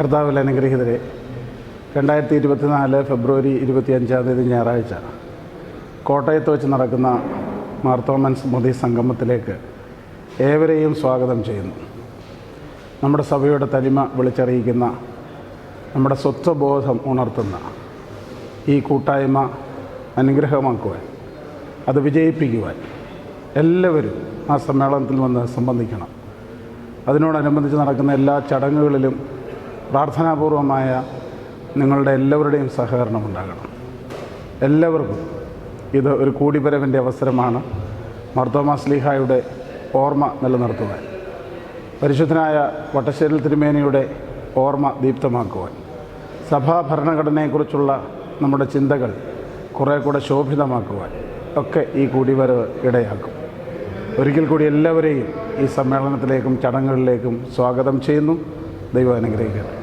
കർത്താവിൽ അനുഗ്രഹീതരെ രണ്ടായിരത്തി ഇരുപത്തിനാല് ഫെബ്രുവരി ഇരുപത്തിയഞ്ചാം തീയതി ഞായറാഴ്ച കോട്ടയത്ത് വെച്ച് നടക്കുന്ന മാർത്തോമൻ സ്മൃതി സംഗമത്തിലേക്ക് ഏവരെയും സ്വാഗതം ചെയ്യുന്നു. നമ്മുടെ സഭയുടെ തനിമ വിളിച്ചറിയിക്കുന്ന നമ്മുടെ സ്വത്വബോധം ഉണർത്തുന്ന ഈ കൂട്ടായ്മ അനുഗ്രഹമാക്കുവാൻ അത് വിജയിപ്പിക്കുവാൻ എല്ലാവരും ആ സമ്മേളനത്തിൽ വന്ന് സംബന്ധിക്കണം. അതിനോടനുബന്ധിച്ച് നടക്കുന്ന എല്ലാ ചടങ്ങുകളിലും പ്രാർത്ഥനാപൂർവമായ നിങ്ങളുടെ എല്ലാവരുടെയും സഹകരണം ഉണ്ടാകണം. എല്ലാവർക്കും ഇത് ഒരു കൂടിപ്പരവിന്റെ അവസരമാണ് മർത്തോമാ സ്ലീഹായുടെ ഓർമ്മ നിലനിർത്തുവാൻ പരിശുദ്ധനായ വട്ടശ്ശേരിൽ തിരുമേനിയുടെ ഓർമ്മ ദീപ്തമാക്കുവാൻ സഭാ ഭരണഘടനയെക്കുറിച്ചുള്ള നമ്മുടെ ചിന്തകൾ കുറേ കൂടെ ശോഭിതമാക്കുവാൻ ഒക്കെ ഈ കൂടിവരവ് ഇടയാക്കും. ഒരിക്കൽ കൂടി എല്ലാവരെയും ഈ സമ്മേളനത്തിലേക്കും ചടങ്ങുകളിലേക്കും സ്വാഗതം ചെയ്യുന്നു. ദൈവം അനുഗ്രഹിക്കട്ടെ.